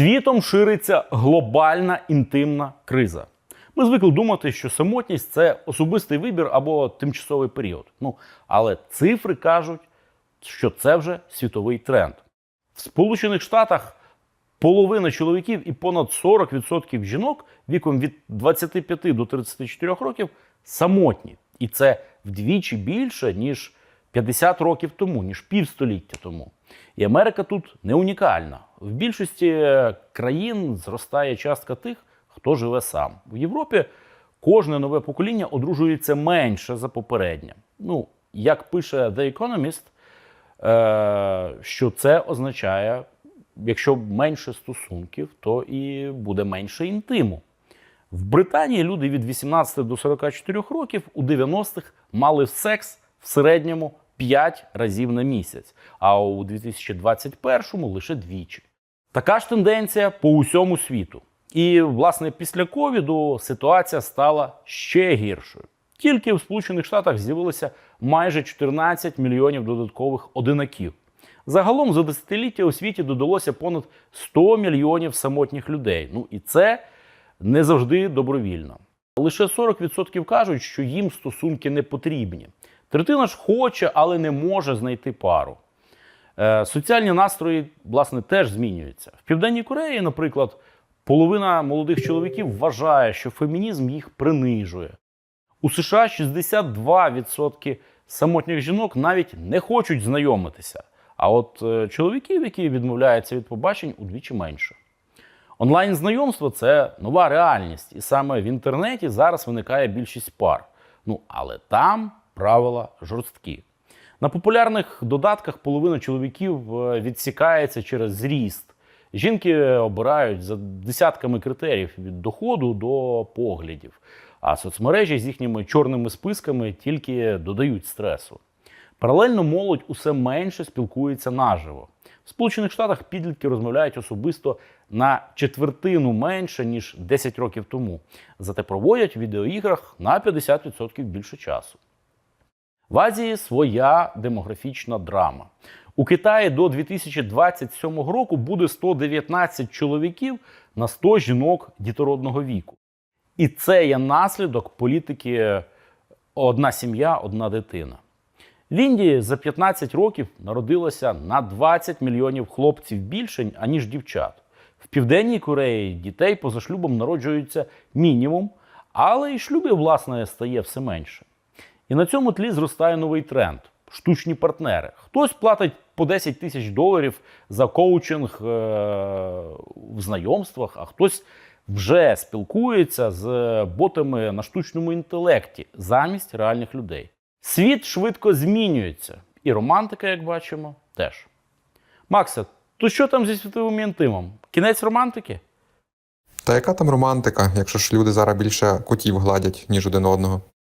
Світом шириться глобальна інтимна криза. Ми звикли думати, що самотність це особистий вибір або тимчасовий період. Ну, але цифри кажуть, що це вже світовий тренд. В Сполучених Штатах половина чоловіків і понад 40% жінок віком від 25 до 34 років самотні. І це вдвічі більше, ніж 50 років тому, ніж півстоліття тому. І Америка тут не унікальна. В більшості країн зростає частка тих, хто живе сам. В Європі кожне нове покоління одружується менше за попереднє. Ну, як пише The Economist, е, що це означає, якщо менше стосунків, то і буде менше інтиму. В Британії люди від 18 до 44 років у 90-х мали секс в середньому 5 разів на місяць, а у 2021-му лише двічі. Така ж тенденція по усьому світу. І, власне, після ковіду ситуація стала ще гіршою. Тільки в Сполучених Штатах з'явилося майже 14 мільйонів додаткових одинаків. Загалом за десятиліття у світі додалося понад 100 мільйонів самотніх людей. Ну і це не завжди добровільно. Лише 40% кажуть, що їм стосунки не потрібні. Третина ж хоче, але не може знайти пару. Е, соціальні настрої, власне, теж змінюються. В Південній Кореї, наприклад, половина молодих чоловіків вважає, що фемінізм їх принижує. У США 62% самотніх жінок навіть не хочуть знайомитися. А от е, чоловіків, які відмовляються від побачень, удвічі менше. Онлайн знайомство це нова реальність, і саме в інтернеті зараз виникає більшість пар. Ну але там правила жорсткі. На популярних додатках половина чоловіків е, відсікається через зріст. Жінки обирають за десятками критеріїв від доходу до поглядів. А соцмережі з їхніми чорними списками тільки додають стресу. Паралельно молодь усе менше спілкується наживо. В Сполучених Штатах підлітки розмовляють особисто на четвертину менше, ніж 10 років тому. Зате проводять в відеоіграх на 50% більше часу. В Азії своя демографічна драма. У Китаї до 2027 року буде 119 чоловіків на 100 жінок дітородного віку. І це є наслідок політики одна сім'я, одна дитина. В Індії за 15 років народилося на 20 мільйонів хлопців більше, аніж дівчат. В Південній Кореї дітей поза шлюбом народжується мінімум, але і шлюбів, власне, стає все менше. І на цьому тлі зростає новий тренд штучні партнери. Хтось платить по 10 тисяч доларів за коучинг е- в знайомствах, а хтось вже спілкується з ботами на штучному інтелекті замість реальних людей. Світ швидко змінюється, і романтика, як бачимо, теж. Макса, то що там зі світовим інтимом? Кінець романтики? Та яка там романтика, якщо ж люди зараз більше котів гладять, ніж один одного?